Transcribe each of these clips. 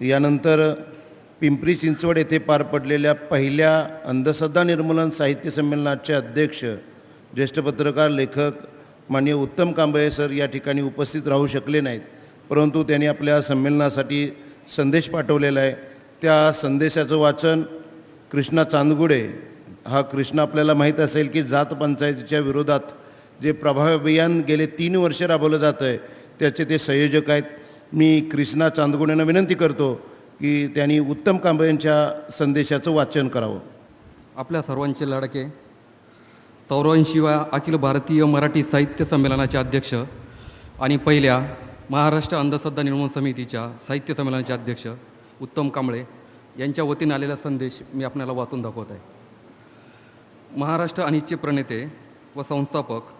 यानंतर पिंपरी चिंचवड येथे पार पडलेल्या पहिल्या अंधश्रद्धा निर्मूलन साहित्य संमेलनाचे अध्यक्ष ज्येष्ठ पत्रकार लेखक माननीय उत्तम कांबळे सर या ठिकाणी उपस्थित राहू शकले नाहीत. परंतु त्यांनी आपल्या संमेलनासाठी संदेश पाठवलेला आहे. त्या संदेशाचं वाचन कृष्णा चांदगुडे हा कृष्ण आपल्याला माहीत असेल की जात पंचायतीच्या विरोधात जे प्रभावी अभियान गेले तीन वर्ष राबवलं जातं आहे त्याचे ते संयोजक आहेत. मी कृष्णा चांदगुडेंना विनंती करतो की त्यांनी उत्तम कांबळेंच्या संदेशाचं वाचन करावं. आपल्या सर्वांचे लाडके चौऱ्याऐंशीव्या अखिल भारतीय मराठी साहित्य संमेलनाचे अध्यक्ष आणि पहिल्या महाराष्ट्र अंधश्रद्धा निर्मूलन समितीच्या साहित्य संमेलनाचे अध्यक्ष उत्तम कांबळे यांच्या वतीने आलेला संदेश मी आपल्याला वाचून दाखवत आहे. महाराष्ट्र अनिश्चित प्रणेते व संस्थापक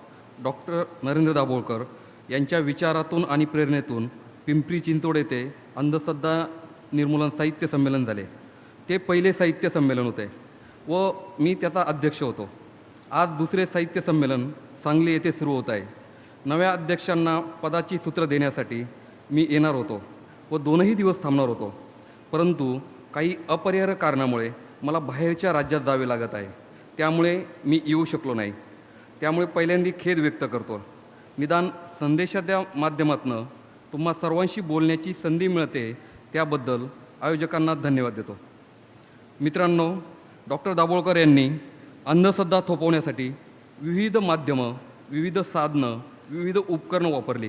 डॉक्टर नरेंद्र दाभोळकर यांच्या विचारातून आणि प्रेरणेतून पिंपरी चिंचवड येथे अंधश्रद्धा निर्मूलन साहित्य संमेलन झाले. ते पहिले साहित्य संमेलन होते व मी त्याचा अध्यक्ष होतो. आज दुसरे साहित्य संमेलन सांगली येथे सुरू होत आहे. नव्या अध्यक्षांना पदाची सूत्र देण्यासाठी मी येणार होतो व दोनही दिवस थांबणार होतो. परंतु काही अपरिहार्य कारणामुळे मला बाहेरच्या राज्यात जावे लागत आहे. त्यामुळे मी येऊ शकलो नाही. त्यामुळे पहिल्यांदा खेद व्यक्त करतो. निदान संदेशाच्या माध्यमातून तुम्हा सर्वांशी बोलण्याची संधी मिळते त्याबद्दल आयोजकांना धन्यवाद देतो. मित्रांनो डॉक्टर दाभोळकर यांनी अंधश्रद्धा थोपवण्यासाठी विविध माध्यमं विविध साधनं विविध उपकरणं वापरली.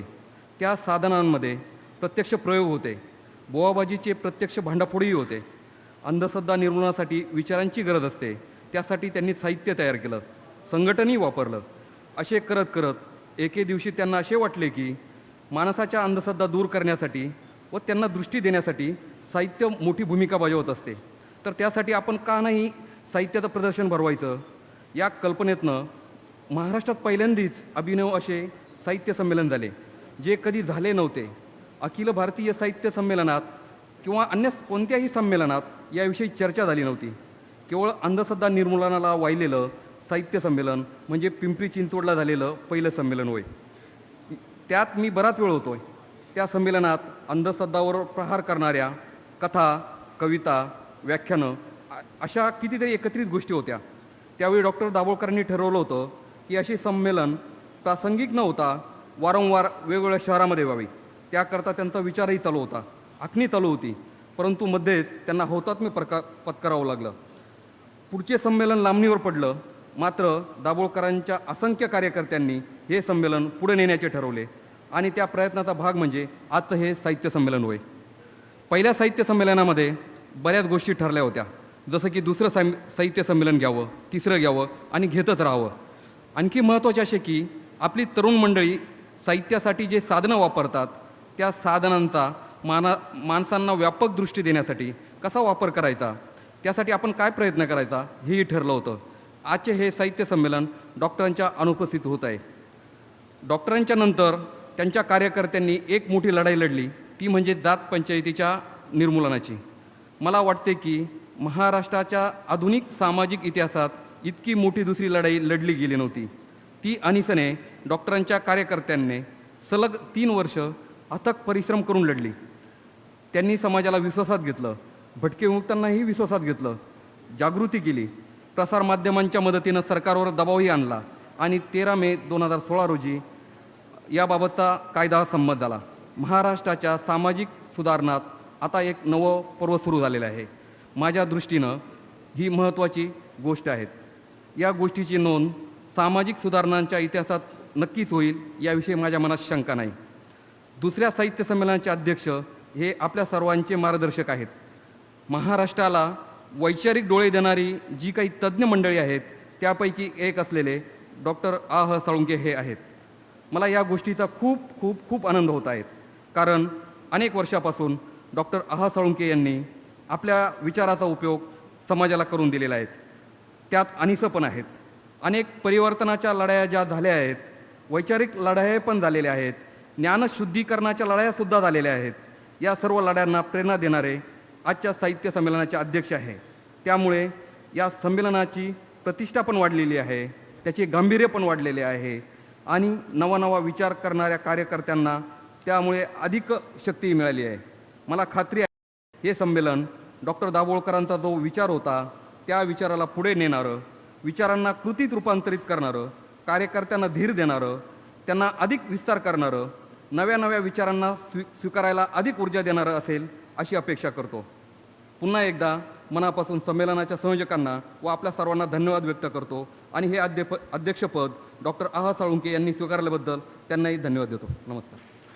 त्या साधनांमध्ये प्रत्यक्ष प्रयोग होते बोवाबाजीचे प्रत्यक्ष भांडाफोडीही होते. अंधश्रद्धा निर्मूलनासाठी विचारांची गरज असते त्यासाठी त्यांनी साहित्य तयार केलं संघटनही वापरलं. असे करत करत एके दिवशी त्यांना असे वाटले की माणसाच्या अंधश्रद्धा दूर करण्यासाठी व त्यांना दृष्टी देण्यासाठी साहित्य मोठी भूमिका बजावत असते. तर त्यासाठी आपण का नाही साहित्याचं प्रदर्शन भरवायचं? या कल्पनेतनं महाराष्ट्रात पहिल्यांदाच अभिनव असे साहित्य संमेलन झाले जे कधी झाले नव्हते. अखिल भारतीय साहित्य संमेलनात किंवा अन्य कोणत्याही संमेलनात याविषयी चर्चा झाली नव्हती. केवळ अंधश्रद्धा निर्मूलनाला वाहिलेलं साहित्य संमेलन म्हणजे पिंपरी चिंचवडला झालेलं पहिलं संमेलन होय. त्यात मी बराच वेळ होतो त्या संमेलनात अंधश्रद्धावर प्रहार करणाऱ्या कथा कविता व्याख्यानं अशा कितीतरी एकत्रित गोष्टी होत्या. त्यावेळी डॉक्टर दाभोळकरांनी ठरवलं होतं की अशी संमेलन प्रासंगिक न होता वारंवार वेगवेगळ्या शहरामध्ये व्हावी. त्याकरता त्यांचा विचारही चालू होता. आखणी चालू होती. परंतु मध्येच त्यांना हौतात्म्य प्रकार पत्करावं लागलं. पुढचे संमेलन लांबणीवर पडलं. मात्र दाभोळकरांच्या असंख्य कार्यकर्त्यांनी हे संमेलन पुढे नेण्याचे ठरवले. आणि त्या प्रयत्नाचा भाग म्हणजे आजचं हे साहित्य संमेलन होय. पहिल्या साहित्य संमेलनामध्ये बऱ्याच गोष्टी ठरल्या होत्या. जसं की दुसरं साम साहित्य संमेलन घ्यावं तिसरं घ्यावं आणि घेतच राहावं. आणखी महत्त्वाचे असे की आपली तरुण मंडळी साहित्यासाठी जे साधनं वापरतात त्या साधनांचा माना माणसांना व्यापक दृष्टी देण्यासाठी कसा वापर करायचा त्यासाठी आपण काय प्रयत्न करायचा हेही ठरलं होतं. आजचे हे साहित्य संमेलन डॉक्टरांच्या अनुपस्थित होत आहे. डॉक्टरांच्या नंतर त्यांच्या कार्यकर्त्यांनी एक मोठी लढाई लढली ती म्हणजे जात पंचायतीच्या निर्मूलनाची. मला वाटते की महाराष्ट्राच्या आधुनिक सामाजिक इतिहासात इतकी मोठी दुसरी लढाई लढली गेली नव्हती. ती अनिसने डॉक्टरांच्या कार्यकर्त्यांनी सलग तीन वर्ष अथक परिश्रम करून लढली. त्यांनी समाजाला विश्वासात घेतलं भटके विमुक्तांनाही विश्वासात घेतलं जागृती केली प्रसारमाध्यमांच्या मदतीनं सरकारवर दबावही आणला आणि तेरा मे दोन हजार सोळा रोजी याबाबतचा कायदा संमत झाला. महाराष्ट्राच्या सामाजिक सुधारणात आता एक नवं पर्व सुरू झालेलं आहे. माझ्या दृष्टीनं ही महत्त्वाची गोष्ट आहेत या गोष्टीची नोंद सामाजिक सुधारणांच्या इतिहासात नक्कीच होईल याविषयी माझ्या मनात शंका नाही. दुसऱ्या साहित्य संमेलनाचे अध्यक्ष हे आपल्या सर्वांचे मार्गदर्शक आहेत. महाराष्ट्राला वैचारिक डोळे देणारी जी काही तज्ज्ञ मंडळी आहेत त्यापैकी एक असलेले डॉक्टर आ ह साळुंके हे आहेत. मला या गोष्टीचा खूप खूप खूप आनंद होत आहेत कारण अनेक वर्षापासून डॉक्टर आह साळुंके यांनी आपल्या विचाराचा उपयोग समाजाला करून दिलेला आहे. त्यात अनिसं पण आहेत. अनेक परिवर्तनाच्या लढाया ज्या झाल्या आहेत वैचारिक लढाया पण झालेल्या आहेत ज्ञानशुद्धीकरणाच्या लढायासुद्धा झालेल्या आहेत. या सर्व लढ्यांना प्रेरणा देणारे आजच्या साहित्य संमेलनाचे अध्यक्ष आहे. त्यामुळे या संमेलनाची प्रतिष्ठा पण वाढलेली आहे. त्याचे गांभीर्य पण वाढलेले आहे. आणि नवा नवा विचार करणाऱ्या कार्यकर्त्यांना त्यामुळे अधिक शक्ती मिळाली आहे. मला खात्री आहे हे संमेलन डॉक्टर दाभोळकरांचा जो विचार होता त्या विचाराला पुढे नेणारं विचारांना कृतीत रूपांतरित करणारं कार्यकर्त्यांना धीर देणारं त्यांना अधिक विस्तार करणारं नव्या नव्या विचारांना स्वी स्वीकारायला अधिक ऊर्जा देणारं असेल अशी अपेक्षा करतो. पुन्हा एकदा मनापासून संमेलनाच्या संयोजकांना व आपल्या सर्वांना धन्यवाद व्यक्त करतो. आणि हे अध्यप अध्यक्षपद डॉक्टर आहा साळुंके यांनी स्वीकारल्याबद्दल त्यांनाही धन्यवाद देतो. नमस्कार.